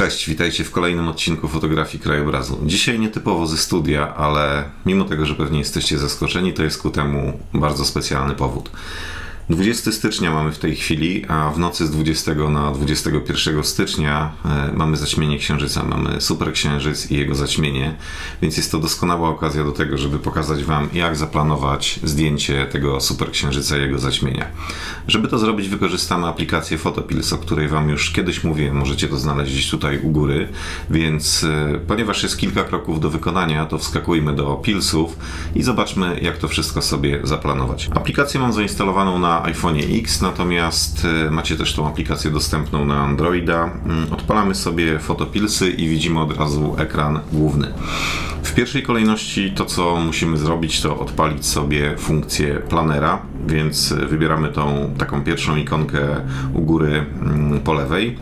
Cześć, witajcie w kolejnym odcinku fotografii krajobrazu. Dzisiaj nietypowo ze studia, ale mimo tego, że pewnie jesteście zaskoczeni, to jest ku temu bardzo specjalny powód. 20 stycznia mamy w tej chwili, a w nocy z 20 na 21 stycznia e, mamy zaćmienie księżyca. Mamy super księżyc i jego zaćmienie, więc jest to doskonała okazja do tego, żeby pokazać Wam, jak zaplanować zdjęcie tego super księżyca i jego zaćmienia. Żeby to zrobić, wykorzystamy aplikację Photopills, o której Wam już kiedyś mówiłem. Możecie to znaleźć gdzieś tutaj u góry, więc e, ponieważ jest kilka kroków do wykonania, to wskakujmy do Pillsów i zobaczmy, jak to wszystko sobie zaplanować. Aplikację mam zainstalowaną na iPhone X, natomiast e, macie też tą aplikację dostępną na Androida. Mm, Odpalamy sobie fotopilsy i widzimy od razu ekran główny. W pierwszej kolejności to, co musimy zrobić, to odpalić sobie funkcję planera, więc e, wybieramy tą taką pierwszą ikonkę u góry mm, po lewej.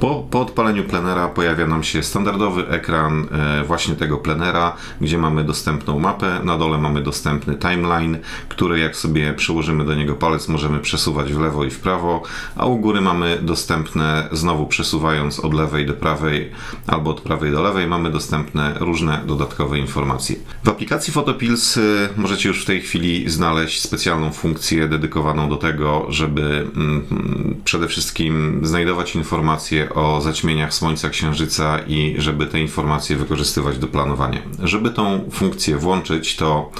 Po, po odpaleniu planera pojawia nam się standardowy ekran e, właśnie tego planera, gdzie mamy dostępną mapę, na dole mamy dostępny timeline, który jak sobie przyłożymy do niego palec, możemy przesuwać w lewo i w prawo, a u góry mamy dostępne, znowu przesuwając od lewej do prawej albo od prawej do lewej, mamy dostępne różne dodatkowe informacje. W aplikacji Photopills y, możecie już w tej chwili znaleźć specjalną funkcję dedykowaną do tego, żeby mm, przede wszystkim znajdować informacje o zaćmieniach Słońca, Księżyca i żeby te informacje wykorzystywać do planowania. Żeby tą funkcję włączyć, to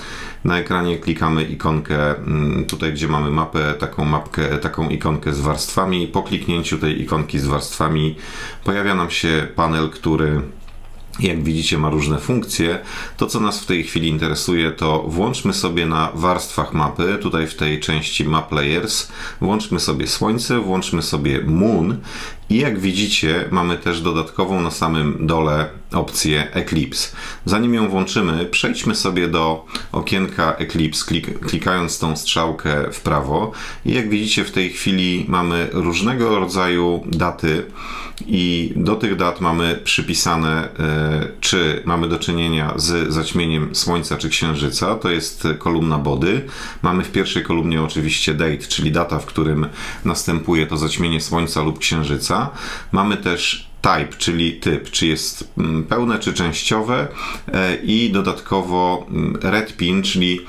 na ekranie klikamy ikonkę mm, tutaj, gdzie mamy mapę, taką mapkę, taką ikonkę z warstwami. Po kliknięciu tej ikonki z warstwami pojawia nam się panel, który jak widzicie, ma różne funkcje. To, co nas w tej chwili interesuje, to włączmy sobie na warstwach mapy, tutaj w tej części Map Layers, włączmy sobie Słońce, włączmy sobie Moon i jak widzicie, mamy też dodatkową na samym dole opcję Eclipse. Zanim ją włączymy, przejdźmy sobie do okienka Eclipse, klik, klikając tą strzałkę w prawo. I jak widzicie, w tej chwili mamy różnego rodzaju daty i do tych dat mamy przypisane, e, czy mamy do czynienia z zaćmieniem Słońca czy Księżyca. To jest kolumna body. Mamy w pierwszej kolumnie oczywiście date, czyli data, w którym następuje to zaćmienie Słońca lub Księżyca. Mamy też type, czyli typ, czy jest mm, pełne czy częściowe e, i dodatkowo mm, red pin, czyli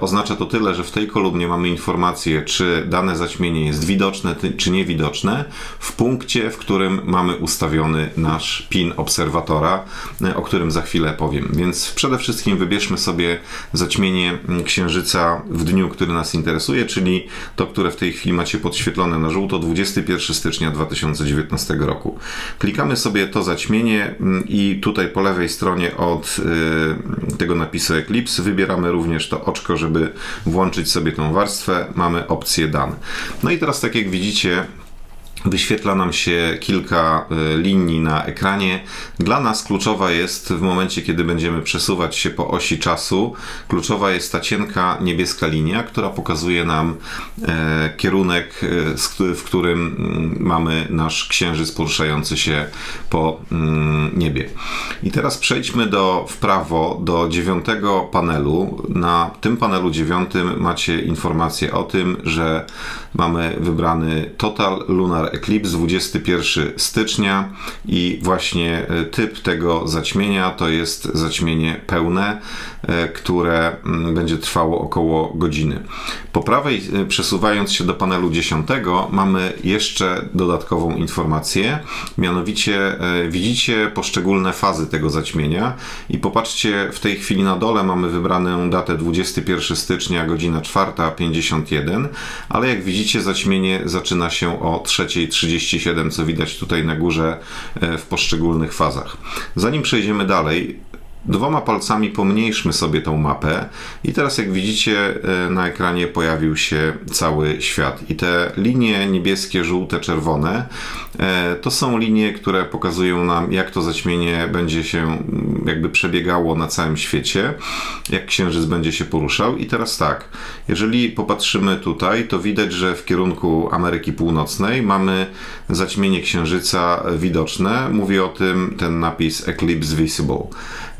oznacza to tyle, że w tej kolumnie mamy informację, czy dane zaćmienie jest widoczne, czy niewidoczne, w punkcie, w którym mamy ustawiony nasz pin obserwatora, e, o którym za chwilę powiem. Więc przede wszystkim wybierzmy sobie zaćmienie księżyca w dniu, który nas interesuje, czyli to, które w tej chwili macie podświetlone na żółto, 21 stycznia 2019 roku. Klikamy sobie to zaćmienie i tutaj po lewej stronie od e, tego napisu Eclipse wybieramy również to oczko, żeby włączyć sobie tą warstwę, mamy opcję dane. No i teraz tak jak widzicie, wyświetla nam się kilka y, linii na ekranie. Dla nas kluczowa jest w momencie, kiedy będziemy przesuwać się po osi czasu, kluczowa jest ta cienka niebieska linia, która pokazuje nam e, kierunek, e, w którym mm, mamy nasz księżyc poruszający się po mm, niebie. I teraz przejdźmy do w prawo do dziewiątego panelu. Na tym panelu dziewiątym macie informację o tym, że mamy wybrany Total Lunar Eclipse 21 stycznia i właśnie e, typ tego zaćmienia to jest zaćmienie pełne, e, które mm, będzie trwało około godziny. Po prawej, e, przesuwając się do panelu 10, mamy jeszcze dodatkową informację, mianowicie widzicie poszczególne fazy tego zaćmienia i popatrzcie, w tej chwili na dole mamy wybraną datę 21 stycznia, godzina 4.51, ale jak widzicie zaćmienie zaczyna się o 3 37, co widać tutaj na górze e, w poszczególnych fazach. Zanim przejdziemy dalej, Dwoma palcami pomniejszmy sobie tą mapę i teraz jak widzicie e, na ekranie pojawił się cały świat i te linie niebieskie, żółte, czerwone e, to są linie, które pokazują nam jak to zaćmienie będzie się jakby przebiegało na całym świecie, jak księżyc będzie się poruszał. I teraz tak, jeżeli popatrzymy tutaj, to widać, że w kierunku Ameryki Północnej mamy zaćmienie księżyca widoczne. Mówi o tym ten napis Eclipse Visible.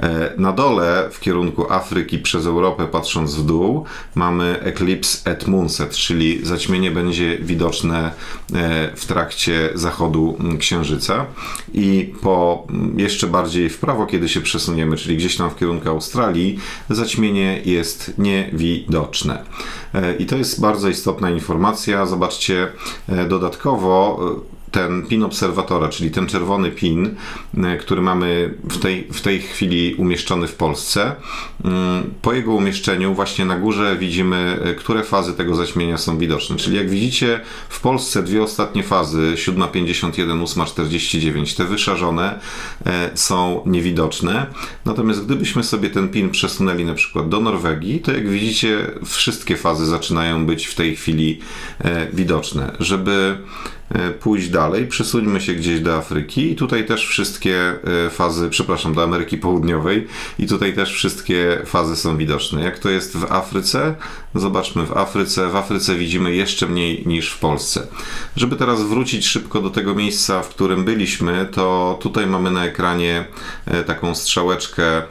E, na dole w kierunku Afryki przez Europę patrząc w dół mamy Eclipse at Moonset, czyli zaćmienie będzie widoczne e, w trakcie zachodu księżyca i po jeszcze bardziej w prawo, kiedy się przesuniemy, czyli gdzieś tam w kierunku Australii, zaćmienie jest niewidoczne. E, I to jest bardzo istotna informacja. Zobaczcie, dodatkowo ten pin obserwatora, czyli ten czerwony pin, e, który mamy w tej, w tej chwili umieszczony w Polsce, mm, po jego umieszczeniu właśnie na górze widzimy, e, które fazy tego zaćmienia są widoczne. Czyli jak widzicie w Polsce dwie ostatnie fazy, 7.51, 8.49, te wyszarzone e, są niewidoczne. Natomiast gdybyśmy sobie ten pin przesunęli na przykład do Norwegii, to jak widzicie wszystkie fazy zaczynają być w tej chwili widoczne. Żeby pójść dalej, przesuńmy się gdzieś do Afryki i tutaj też wszystkie e, fazy, przepraszam, do Ameryki Południowej i tutaj też wszystkie fazy są widoczne. Jak to jest w Afryce? Zobaczmy w Afryce. W Afryce widzimy jeszcze mniej niż w Polsce. Żeby teraz wrócić szybko do tego miejsca, w którym byliśmy, to tutaj mamy na ekranie e, taką strzałeczkę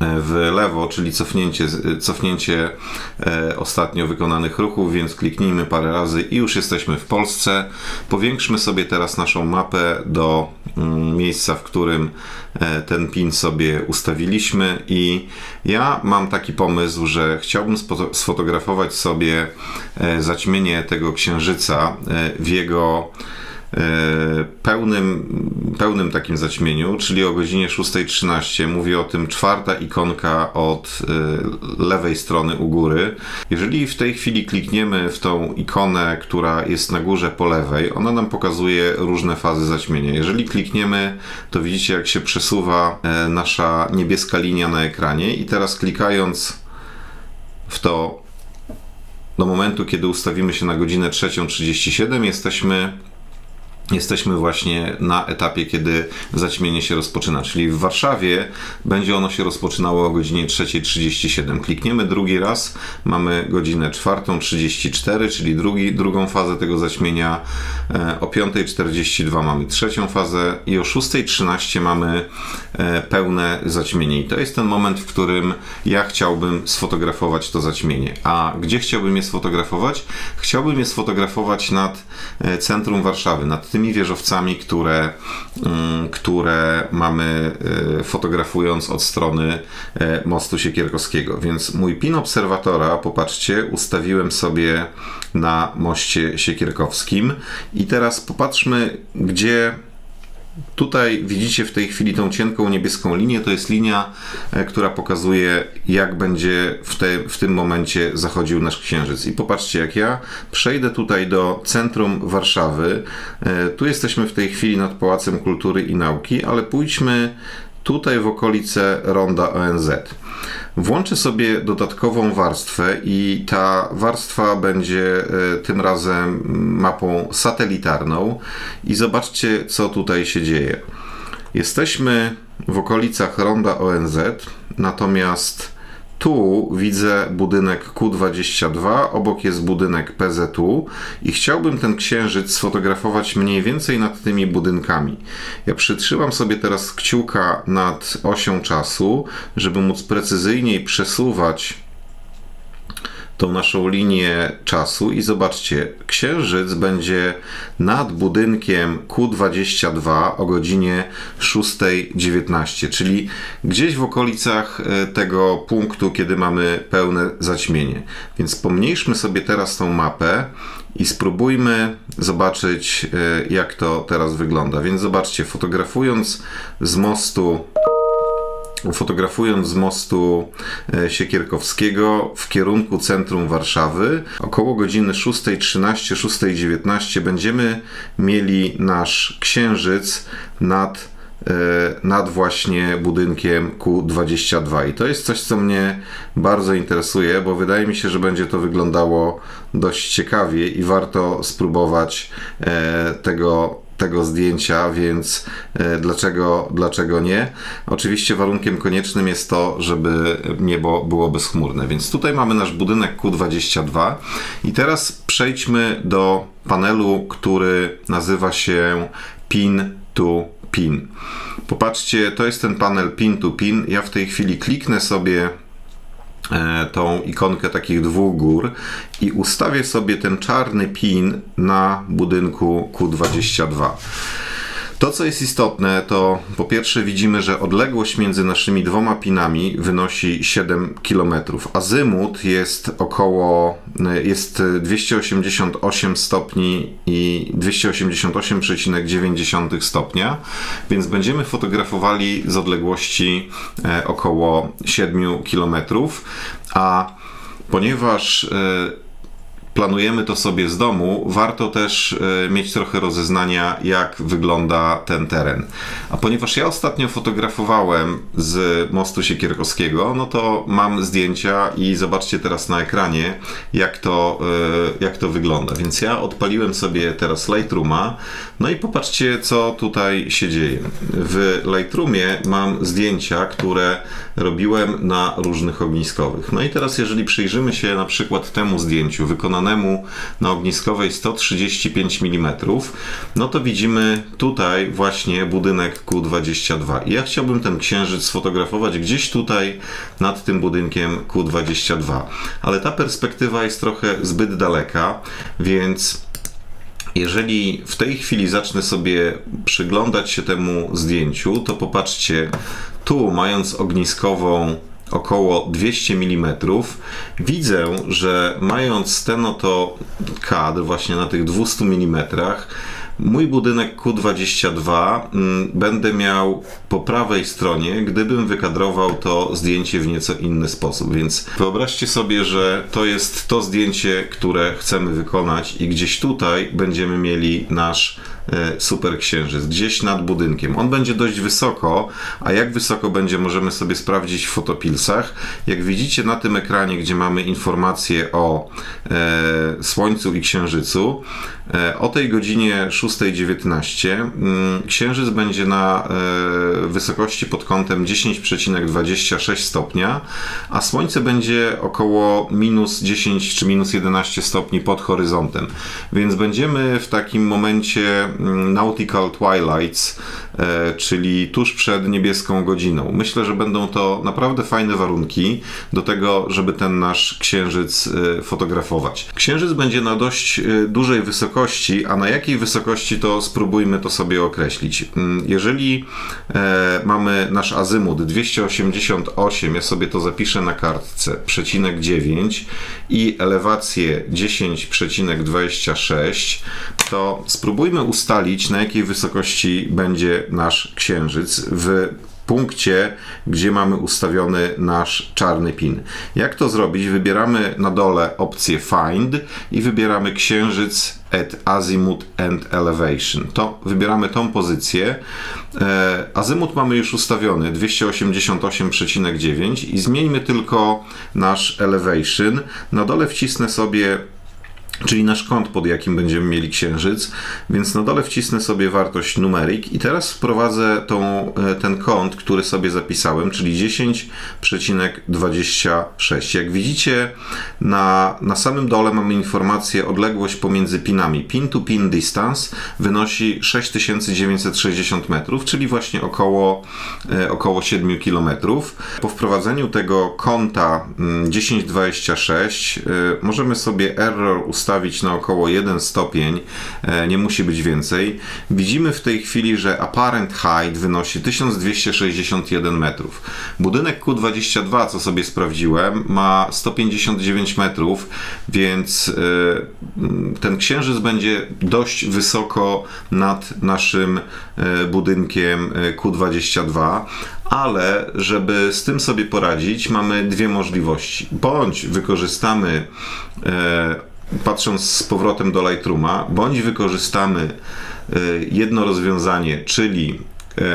w lewo, czyli cofnięcie, cofnięcie e, ostatnio wykonanych ruchów, więc kliknijmy parę razy i już jesteśmy w Polsce. Powiększmy sobie teraz naszą mapę do mm, miejsca, w którym e, ten pin sobie ustawiliśmy i ja mam taki pomysł, że chciałbym sfotografować sobie e, zaćmienie tego księżyca w jego E, pełnym, pełnym takim zaćmieniu, czyli o godzinie 6.13. Mówi o tym czwarta ikonka od e, lewej strony u góry. Jeżeli w tej chwili klikniemy w tą ikonę, która jest na górze po lewej, ona nam pokazuje różne fazy zaćmienia. Jeżeli klikniemy, to widzicie jak się przesuwa e, nasza niebieska linia na ekranie i teraz klikając w to do momentu, kiedy ustawimy się na godzinę 3.37, jesteśmy jesteśmy właśnie na etapie, kiedy zaćmienie się rozpoczyna. Czyli w Warszawie będzie ono się rozpoczynało o godzinie 3.37. Klikniemy drugi raz, mamy godzinę 4.34, czyli drugi, drugą fazę tego zaćmienia. E, o 5.42 mamy trzecią fazę i o 6.13 mamy e, pełne zaćmienie. I to jest ten moment, w którym ja chciałbym sfotografować to zaćmienie. A gdzie chciałbym je sfotografować? Chciałbym je sfotografować nad e, centrum Warszawy, nad tym tymi wieżowcami, które, mm, które mamy e, fotografując od strony e, mostu Siekierkowskiego. Więc mój pin obserwatora, popatrzcie, ustawiłem sobie na moście Siekierkowskim i teraz popatrzmy, gdzie Tutaj widzicie w tej chwili tą cienką niebieską linię. To jest linia, e, która pokazuje, jak będzie w, te, w tym momencie zachodził nasz księżyc. I popatrzcie, jak ja przejdę tutaj do centrum Warszawy. E, tu jesteśmy w tej chwili nad Pałacem Kultury i Nauki, ale pójdźmy tutaj w okolice ronda ONZ. Włączę sobie dodatkową warstwę i ta warstwa będzie e, tym razem mapą satelitarną i zobaczcie co tutaj się dzieje. Jesteśmy w okolicach ronda ONZ, natomiast tu widzę budynek Q22, obok jest budynek PZU i chciałbym ten księżyc sfotografować mniej więcej nad tymi budynkami. Ja przytrzymam sobie teraz kciuka nad osią czasu, żeby móc precyzyjniej przesuwać tą naszą linię czasu i zobaczcie, księżyc będzie nad budynkiem Q22 o godzinie 6.19, czyli gdzieś w okolicach e, tego punktu, kiedy mamy pełne zaćmienie. Więc pomniejszmy sobie teraz tą mapę i spróbujmy zobaczyć, e, jak to teraz wygląda. Więc zobaczcie, fotografując z mostu fotografując z mostu e, Siekierkowskiego w kierunku centrum Warszawy. Około godziny 6.13, 6.19 będziemy mieli nasz księżyc nad e, nad właśnie budynkiem Q22. I to jest coś, co mnie bardzo interesuje, bo wydaje mi się, że będzie to wyglądało dość ciekawie i warto spróbować e, tego tego zdjęcia, więc e, dlaczego, dlaczego nie? Oczywiście warunkiem koniecznym jest to, żeby niebo było bezchmurne. Więc tutaj mamy nasz budynek Q22 i teraz przejdźmy do panelu, który nazywa się Pin to Pin. Popatrzcie, to jest ten panel Pin to Pin. Ja w tej chwili kliknę sobie tą ikonkę takich dwóch gór i ustawię sobie ten czarny pin na budynku Q22. To, co jest istotne, to po pierwsze widzimy, że odległość między naszymi dwoma pinami wynosi 7 km. Azymut jest około jest 288 stopni i 288,9 stopnia, więc będziemy fotografowali z odległości e, około 7 km, a ponieważ e, planujemy to sobie z domu, warto też e, mieć trochę rozeznania, jak wygląda ten teren. A ponieważ ja ostatnio fotografowałem z mostu Siekierkowskiego, no to mam zdjęcia i zobaczcie teraz na ekranie, jak to, e, jak to wygląda. Więc ja odpaliłem sobie teraz Lightrooma, no i popatrzcie, co tutaj się dzieje. W Lightroomie mam zdjęcia, które robiłem na różnych ogniskowych. No i teraz, jeżeli przyjrzymy się na przykład temu zdjęciu wykonanemu na ogniskowej 135 mm, no to widzimy tutaj właśnie budynek Q22. I ja chciałbym ten księżyc sfotografować gdzieś tutaj nad tym budynkiem Q22. Ale ta perspektywa jest trochę zbyt daleka, więc jeżeli w tej chwili zacznę sobie przyglądać się temu zdjęciu, to popatrzcie, tu mając ogniskową około 200 mm, widzę, że mając ten oto kadr właśnie na tych 200 mm, Mój budynek Q22 mm, będę miał po prawej stronie, gdybym wykadrował to zdjęcie w nieco inny sposób. Więc wyobraźcie sobie, że to jest to zdjęcie, które chcemy wykonać, i gdzieś tutaj będziemy mieli nasz e, super księżyc, gdzieś nad budynkiem. On będzie dość wysoko, a jak wysoko będzie, możemy sobie sprawdzić w fotopilsach. Jak widzicie na tym ekranie, gdzie mamy informacje o e, Słońcu i Księżycu, e, o tej godzinie 6.19 mm, Księżyc będzie na e, wysokości pod kątem 10,26 stopnia, a Słońce będzie około minus 10 czy minus 11 stopni pod horyzontem. Więc będziemy w takim momencie nautical twilights, czyli tuż przed niebieską godziną. Myślę, że będą to naprawdę fajne warunki do tego, żeby ten nasz księżyc e, fotografować. Księżyc będzie na dość dużej wysokości, a na jakiej wysokości to spróbujmy to sobie określić. Mm, jeżeli e, mamy nasz azymut 288, ja sobie to zapiszę na kartce, przecinek 9 i elewację 10,26, to spróbujmy ustalić na jakiej wysokości będzie nasz księżyc w punkcie, gdzie mamy ustawiony nasz czarny pin. Jak to zrobić? Wybieramy na dole opcję Find i wybieramy księżyc at azimuth and elevation. To wybieramy tą pozycję. E, azymut mamy już ustawiony 288,9 i zmieńmy tylko nasz elevation. Na dole wcisnę sobie czyli nasz kąt, pod jakim będziemy mieli księżyc, więc na dole wcisnę sobie wartość numerik i teraz wprowadzę tą, e, ten kąt, który sobie zapisałem, czyli 10,26. Jak widzicie, na, na samym dole mamy informację odległość pomiędzy pinami. Pin to pin distance wynosi 6960 metrów, czyli właśnie około, e, około 7 km. Po wprowadzeniu tego kąta 1026 mm, e, możemy sobie error ustawić ustawić na około 1 stopień, e, nie musi być więcej. Widzimy w tej chwili, że apparent height wynosi 1261 metrów. Budynek Q22, co sobie sprawdziłem, ma 159 metrów, więc e, ten księżyc będzie dość wysoko nad naszym e, budynkiem Q22 ale żeby z tym sobie poradzić, mamy dwie możliwości. Bądź wykorzystamy patrząc z powrotem do Lightrooma, bądź wykorzystamy y, jedno rozwiązanie, czyli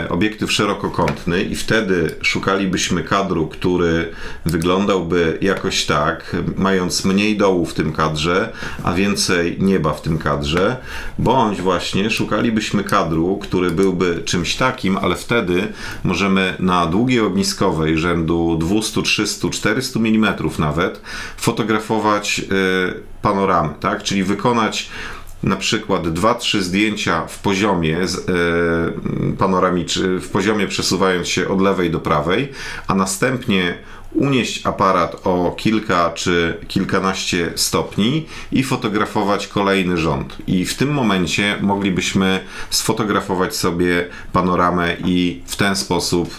obiektyw szerokokątny i wtedy szukalibyśmy kadru, który wyglądałby jakoś tak, mając mniej dołu w tym kadrze, a więcej nieba w tym kadrze, bądź właśnie szukalibyśmy kadru, który byłby czymś takim, ale wtedy możemy na długiej ogniskowej rzędu 200, 300, 400 mm nawet fotografować y, panoramy, tak? Czyli wykonać na przykład 2-3 zdjęcia w poziomie z, e, w poziomie przesuwając się od lewej do prawej, a następnie unieść aparat o kilka czy kilkanaście stopni i fotografować kolejny rząd. I w tym momencie moglibyśmy sfotografować sobie panoramę i w ten sposób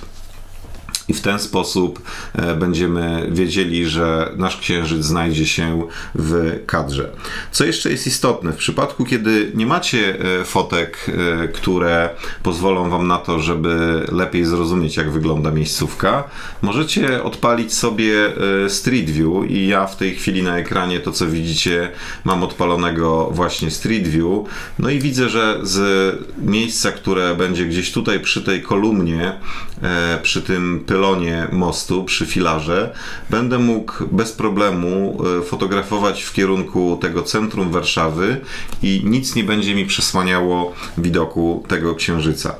i w ten sposób e, będziemy wiedzieli, że nasz księżyc znajdzie się w kadrze. Co jeszcze jest istotne, w przypadku, kiedy nie macie e, fotek, e, które pozwolą Wam na to, żeby lepiej zrozumieć, jak wygląda miejscówka, możecie odpalić sobie Street View i ja w tej chwili na ekranie to, co widzicie, mam odpalonego właśnie Street View. No i widzę, że z miejsca, które będzie gdzieś tutaj przy tej kolumnie, przy tym pylonie mostu, przy filarze, będę mógł bez problemu e, fotografować w kierunku tego centrum Warszawy i nic nie będzie mi przesłaniało widoku tego księżyca.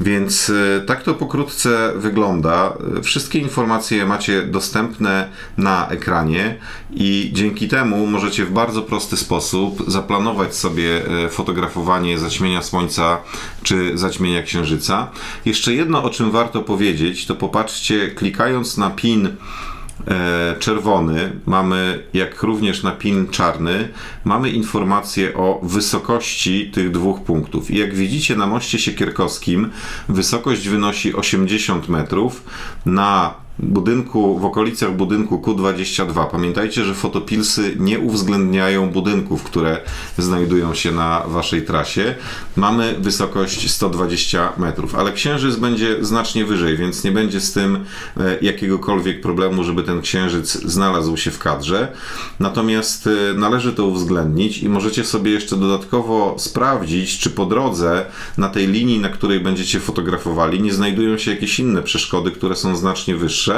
Więc e, tak to pokrótce wygląda. E, wszystkie informacje macie dostępne na ekranie i dzięki temu możecie w bardzo prosty sposób zaplanować sobie fotografowanie zaćmienia słońca czy zaćmienia księżyca. Jeszcze jedno, o czym warto powiedzieć, to popatrzcie, klikając na pin e, czerwony, mamy jak również na pin czarny, mamy informację o wysokości tych dwóch punktów. I jak widzicie na moście siekierkowskim wysokość wynosi 80 metrów, na budynku, w okolicach budynku Q22. Pamiętajcie, że fotopilsy nie uwzględniają budynków, które znajdują się na waszej trasie. Mamy wysokość 120 metrów, ale księżyc będzie znacznie wyżej, więc nie będzie z tym e, jakiegokolwiek problemu, żeby ten księżyc znalazł się w kadrze. Natomiast e, należy to uwzględnić i możecie sobie jeszcze dodatkowo sprawdzić, czy po drodze na tej linii, na której będziecie fotografowali, nie znajdują się jakieś inne przeszkody, które są znacznie wyższe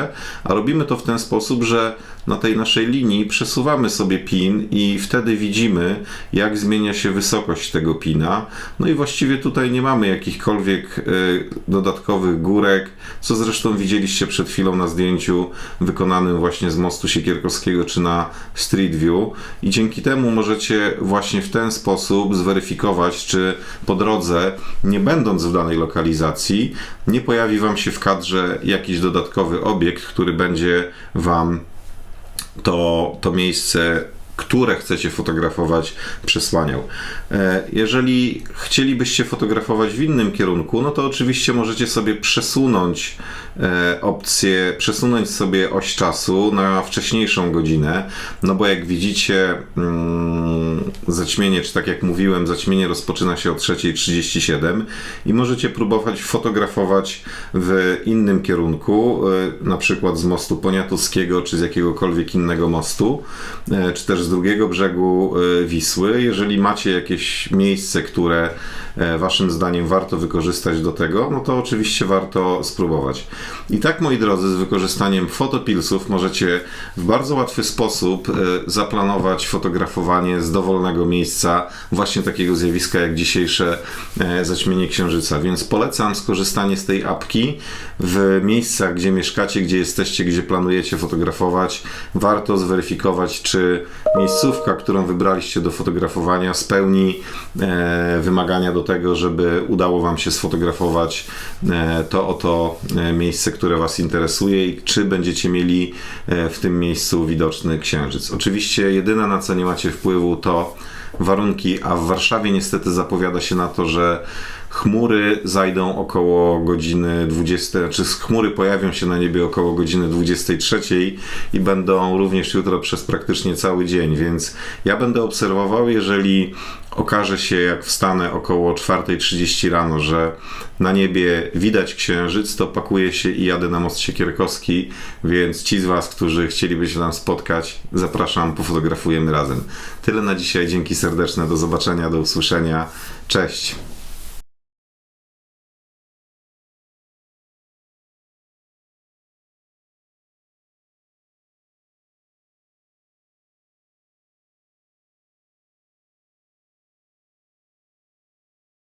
a robimy to w ten sposób, że na tej naszej linii przesuwamy sobie pin i wtedy widzimy, jak zmienia się wysokość tego pina. No i właściwie tutaj nie mamy jakichkolwiek y, dodatkowych górek, co zresztą widzieliście przed chwilą na zdjęciu wykonanym właśnie z mostu Siekierkowskiego czy na Street View i dzięki temu możecie właśnie w ten sposób zweryfikować, czy po drodze, nie będąc w danej lokalizacji, nie pojawi Wam się w kadrze jakiś dodatkowy obiekt, który będzie Wam to, to miejsce które chcecie fotografować, przesłaniał. E, jeżeli chcielibyście fotografować w innym kierunku, no to oczywiście możecie sobie przesunąć e, opcję, przesunąć sobie oś czasu na wcześniejszą godzinę, no bo jak widzicie, mm, zaćmienie, czy tak jak mówiłem, zaćmienie rozpoczyna się o 3.37 i możecie próbować fotografować w innym kierunku, e, na przykład z mostu Poniatuskiego, czy z jakiegokolwiek innego mostu, czy też z drugiego brzegu e, Wisły. Jeżeli macie jakieś miejsce, które e, waszym zdaniem warto wykorzystać do tego, no to oczywiście warto spróbować. I tak, moi drodzy, z wykorzystaniem fotopilsów możecie w bardzo łatwy sposób e, zaplanować fotografowanie z dowolnego miejsca właśnie takiego zjawiska jak dzisiejsze zaćmienie księżyca. Więc polecam skorzystanie z tej apki w miejscach, gdzie mieszkacie, gdzie jesteście, gdzie planujecie fotografować. Warto zweryfikować, czy miejscówka, którą wybraliście do fotografowania, spełni e, wymagania do tego, żeby udało Wam się sfotografować e, to oto e, miejsce, które Was interesuje i czy będziecie mieli e, w tym miejscu widoczny księżyc. Oczywiście jedyne na co nie macie wpływu to warunki, a w Warszawie niestety zapowiada się na to, że Chmury zajdą około godziny 20, czy chmury pojawią się na niebie około godziny 23 i będą również jutro przez praktycznie cały dzień, więc ja będę obserwował, jeżeli okaże się, jak wstanę około 4.30 rano, że na niebie widać księżyc, to pakuję się i jadę na most Siekierkowski, więc ci z Was, którzy chcieliby się tam spotkać, zapraszam, pofotografujemy razem. Tyle na dzisiaj, dzięki serdeczne, do zobaczenia, do usłyszenia, cześć!